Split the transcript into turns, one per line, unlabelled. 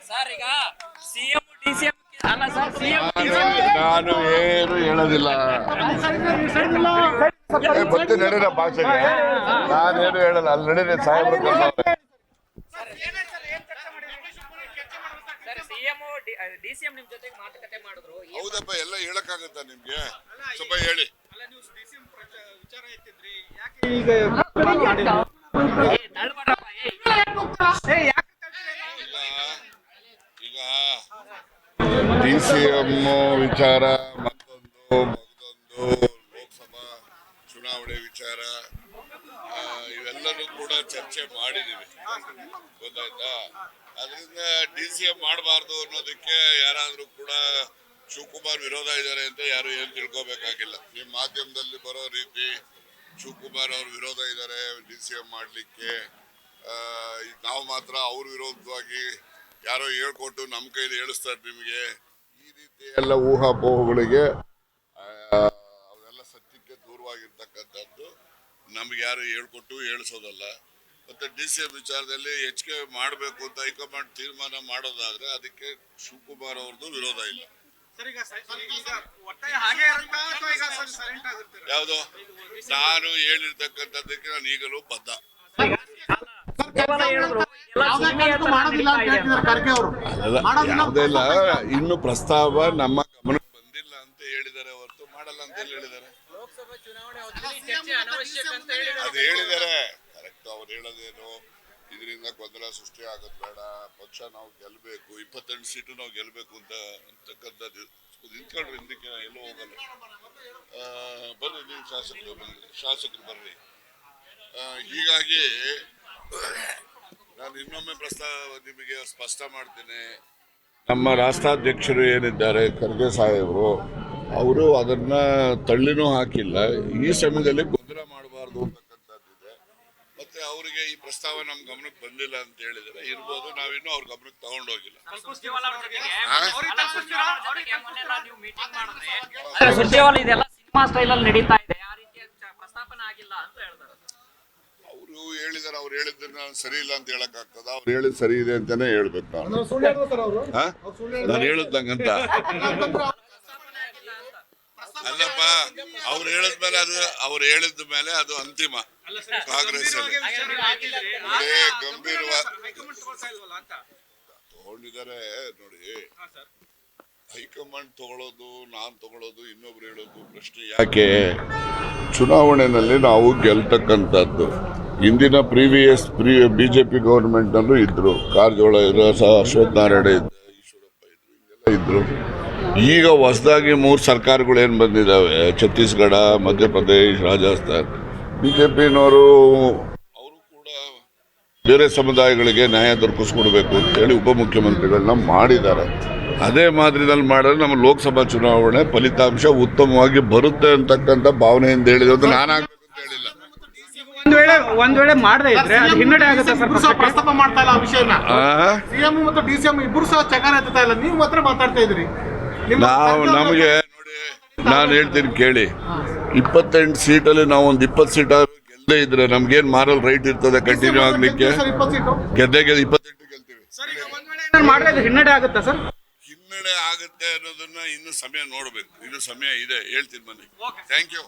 Sir ಈಗ CM DCM ಅಲ್ಲ sir CM
ನಾನು ಏನು ಹೇಳೋದಿಲ್ಲ. ಬರ್ತೀನಿ ನಡೀರ ಭಾಷೆಗೆ? ನಾನೇನು ಹೇಳಲ್ಲ ಅಲ್ಲಿ ನಡೀರಿ ಸಾಹೇಬ್ರು
ಸರ್ ಸಿಎಂ ಡಿಸಿಎಂ ನಿಮ್ ಜೊತೆಗೆ ಮಾತುಕತೆ ಮಾಡಿದ್ರು.
ಹೌದಪ್ಪ ಎಲ್ಲ ಹೇಳಕ್ಕಾಗತ್ತಾ ನಿಮ್ಗೆ? ಸ್ವಲ್ಪ ಹೇಳಿ.
ಈಗ
ಏ, ತಳ್ಳ್ಬಾರಪ್ಪ, ಯಾಕೆ
ಈಗ ಡಿ ಸಿ ಎಂ ವಿಚಾರ, ಮತ್ತೊಂದು ಮಗದೊಂದು ಲೋಕಸಭಾ ಚುನಾವಣೆ ವಿಚಾರ. ಇವೆಲ್ಲನೂ ಕೂಡ ಚರ್ಚೆ ಮಾಡಿದೀವಿ. ಗೊತ್ತಾಯ್ತಾ? ಅದರಿಂದ ಡಿ ಸಿ ಎಂ ಮಾಡಬಾರ್ದು ಅನ್ನೋದಕ್ಕೆ ಯಾರಾದರೂ ಕೂಡ ಶಿವಕುಮಾರ್ ವಿರೋಧ ಇದ್ದಾರೆ ಅಂತ ಯಾರು ಏನು ತಿಳ್ಕೋಬೇಕಾಗಿಲ್ಲ. ನಿಮ್ಮ ಮಾಧ್ಯಮದಲ್ಲಿ ಬರೋ ರೀತಿ ಶಿವಕುಮಾರ್ ಅವ್ರ ವಿರೋಧ ಇದ್ದಾರೆ ಡಿ ಸಿ ಎಂ ಮಾಡಲಿಕ್ಕೆ. ನಾವು ಮಾತ್ರ ಅವ್ರ ವಿರೋಧವಾಗಿ ಯಾರೋ ಹೇಳ್ಕೊಟ್ಟು ನಮ್ಮ ಕೈಲಿ ಹೇಳಿಸ್ತಾರೆ ನಿಮಗೆ. ಈ ರೀತಿ ಎಲ್ಲ ಊಹಾಪೋಹಗಳಿಗೆ ಅವೆಲ್ಲ ಸತ್ಯಕ್ಕೆ ದೂರವಾಗಿರ್ತಕ್ಕಂಥದ್ದು ನಮ್ಗೆ ಯಾರು ಹೇಳ್ಕೊಟ್ಟು ಹೇಳಿಸೋದಲ್ಲ. ಮತ್ತೆ ಡಿ ಸಿ ಎಂ ವಿಚಾರದಲ್ಲಿ ಹೆಚ್ಚಿಗೆ ಮಾಡಬೇಕು ಅಂತ ಹೈಕಮಾಂಡ್ ತೀರ್ಮಾನ ಮಾಡೋದಾದರೆ ಅದಕ್ಕೆ ಶಿವಕುಮಾರ್ ಅವ್ರದ್ದು ವಿರೋಧ ಇಲ್ಲ. ಯಾವುದು? ನಾನು ಹೇಳಿರ್ತಕ್ಕಂಥದ್ದಕ್ಕೆ ನಾನು ಈಗಲೂ ಬದ್ಧ. ಯಾವುದೆಲ್ಲ ಇನ್ನು ಪ್ರಸ್ತಾವ ನಮ್ಮ ಗಮನಕ್ಕೆ ಬಂದಿಲ್ಲ ಅಂತ ಹೇಳಿದ್ದಾರೆ ಹೊರತು ಮಾಡಲ್ಲ ಅಂತ ಹೇಳಿದ್ದಾರೆ? ಅದು ಹೇಳಿದ್ದಾರೆ. ಕರೆಕ್ಟ್ ಅವ್ರು ಹೇಳೋದೇನು? ಇದರಿಂದ ಗೊಂದಲ ಸೃಷ್ಟಿ ಆಗೋದು ಬೇಡ. ಪಕ್ಷ ನಾವು ಗೆಲ್ಲಬೇಕು ಇಪ್ಪತ್ತೆಂಟು ಸೀಟು ನಾವು ಗೆಲ್ಲಬೇಕು ಅಂತ ಅಂತಕ್ಕಂಥದ್ದು ನಿಂತ್ಕೊಂಡ್ರೆ ಹಿಂದಕ್ಕೆ ಎಲ್ಲೂ ಹೋಗಲ್ಲ. ಬರ್ರಿ ನೀವು ಶಾಸಕರು ಬನ್ನಿ ಶಾಸಕರು ಬರ್ರಿ. ಹೀಗಾಗಿ ನಾನು ಇನ್ನೊಮ್ಮೆ ಪ್ರಸ್ತಾವ ನಿಮಗೆ ಸ್ಪಷ್ಟ ಮಾಡ್ತೇನೆ. ನಮ್ಮ ರಾಷ್ಟ್ರಾಧ್ಯಕ್ಷರು ಏನಿದ್ದಾರೆ, ಖರ್ಗೆ ಸಾಹೇಬರು, ಅವರು ಅದನ್ನ ತಳ್ಳಿನೂ ಹಾಕಿಲ್ಲ. ಈ ಸಮಯದಲ್ಲಿ ಗೊಂದಲ ಅವರಿಗೆ ಈ ಪ್ರಸ್ತಾವ ನಮ್ಮ ಗಮನಕ್ಕೆ ಬಂದಿಲ್ಲ ಅಂತ ಹೇಳಿದ್ರೆ ಇರ್ಬೋದು ನಾವಿನ್ನೂ ಅವ್ರ ಗಮನಕ್ಕೆ ತಗೊಂಡೋಗಿಲ್ಲ.
ಅವ್ರ ಜೊತೆಗೆ? ನೀವು ಮೀಟಿಂಗ್ ಮಾಡಿದ್ರೆ ಅಲ್ಲ, ಇದೆಲ್ಲ ಸಿನಿಮಾ ಸ್ಟೈಲ್ ಅಲ್ಲಿ ನಡೀತಾ ಇದೆ. ಆ ರೀತಿಯ ಚ- ಆಗಿಲ್ಲ ಅಂತ ಹೇಳ್ತಾರೆ.
ಅವರು ಹೇಳಿದಾರೆ ಅವ್ರು ಹೇಳಿದ್ರೆ ನಾನು ಸರಿ ಇಲ್ಲ ಅಂತ ಹೇಳಕ್ ಆಗ್ತದ. ಅವ್ರು ಹೇಳಿದ್ ಸರಿ ಇದೆ ಅಂತಾನೆ ಹೇಳ್ಬೇಕು ನಾನು? ನಾನು ಹೇಳಿದ್ದಂಗಂತ ಅಲ್ಲಪ್ಪ ಅವ್ರು ಹೇಳಿದ್ಮೇಲೆ ಅದು ಅವ್ರು ಹೇಳಿದ್ಮೇಲೆ ಅದು ಅಂತಿಮ. ಕಾಂಗ್ರೆಸ್ ಅಲ್ಲಿ. ತಗೊಂಡಿದ್ದಾರೆ ನೋಡಿ.
ಹಾ ಸರ್.
ಹೈಕಮಾಂಡ್ ತಗೊಳ್ಳೋದು ನಾನ್ ತಗೊಳ್ಳೋದು ಇನ್ನೊಬ್ರು ಹೇಳೋದು ಪ್ರಶ್ನೆ ಯಾಕೆ? ಚುನಾವಣೆನಲ್ಲಿ ನಾವು ಗೆಲ್ತಕ್ಕಂಥದ್ದು. ಇಂದಿನ ಪ್ರೀವಿಯಸ್ ಪ್ರೀ ಬಿಜೆಪಿ ಗೌರ್ಮೆಂಟ್ ನಲ್ಲೂ ಇದ್ರು. ಕಾರಜೋಳ ಇದ್ರು ಸಹ ಅಶ್ವಥ್ ನಾರಾಯಣ ಇದ್ದ ಈಶ್ವರಪ್ಪ ಇದ್ರು ಹಿಂಗೆಲ್ಲ ಇದ್ರು. ಈಗ ಹೊಸದಾಗಿ ಮೂರು ಸರ್ಕಾರಗಳು ಏನು ಬಂದಿದ್ದಾವೆ ಛತ್ತೀಸ್ಗಢ ಮಧ್ಯಪ್ರದೇಶ್ ರಾಜಸ್ಥಾನ್. ಬಿಜೆಪಿನವರು ಅವರು ಕೂಡ ಬೇರೆ ಸಮುದಾಯಗಳಿಗೆ ನ್ಯಾಯ ದೊರಕಿಸ್ಕೊಡ್ಬೇಕು ಅಂತೇಳಿ ಉಪಮುಖ್ಯಮಂತ್ರಿಗಳನ್ನ ಮಾಡಿದ್ದಾರೆ. ಅದೇ ಮಾದರಿನಲ್ಲಿ ಮಾಡಿದ್ರೆ ನಮ್ಮ ಲೋಕಸಭಾ ಚುನಾವಣೆ ಫಲಿತಾಂಶ ಉತ್ತಮವಾಗಿ ಬರುತ್ತೆ ಅಂತಕ್ಕಂಥ ಭಾವನೆಯಿಂದ ಹೇಳಿದ್ರು ನಾನು ಆಗ್ಬೇಕು ಅಂತ ಹೇಳಿಲ್ಲ.
ಒಂದ್ ವೇಳೆ ಒಂದ್ ವೇಳೆ ಮಾಡದೇ ಇದ್ರೆ ಅದು ಹಿನ್ನಡೆ ಆಗುತ್ತೆ ಸರ್
ಇಬ್ರು ಸಹ ಪ್ರಸ್ತಾಪ ಮಾಡ್ತಾ ಇಲ್ಲ ಆ ವಿಷಯನ? ಸಿಎಂ ಮತ್ತು ಡಿ ಸಿ ಎಂ ಇಬ್ರು ಸಹ ಚಕಾರ ಎತ್ತಾ ಇಲ್ಲ. ನೀವು ಮಾತ್ರ ಮಾತಾಡ್ತಾ ಇದ್ರಿ ನಿಮ್ಮ
ನಾವು ನಮಗೆ ನಾನು ಹೇಳ್ತೀನಿ ಕೇಳಿ. ಇಪ್ಪತ್ತೆಂಟು ಸೀಟಲ್ಲಿ ನಾವು ಒಂದು ಇಪ್ಪತ್ತು ಸೀಟ್ ಗೆಲ್ಲದೇ ಇದ್ರೆ ನಮ್ಗೇನು ಮಾರಲ್ ರೈಟ್ ಇರ್ತದೆ ಕಂಟಿನ್ಯೂ ಆಗ್ಲಿಕ್ಕೆ? ಗೆದ್ದೆ ಗೆದ್ದು ಇಪ್ಪತ್ತೆಂಟು ಗೆಲ್ತೀವಿ.
ಹಿನ್ನಡೆ ಆಗುತ್ತೆ ಸರ್?
ಹಿನ್ನಡೆ ಆಗುತ್ತೆ ಅನ್ನೋದನ್ನ ಇನ್ನು ಸಮಯ ನೋಡ್ಬೇಕು. ಇನ್ನು ಸಮಯ ಇದೆ. ಹೇಳ್ತೀನಿ ಬನ್ನಿ. Thank you